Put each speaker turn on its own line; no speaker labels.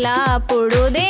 ఎలా పొడుదే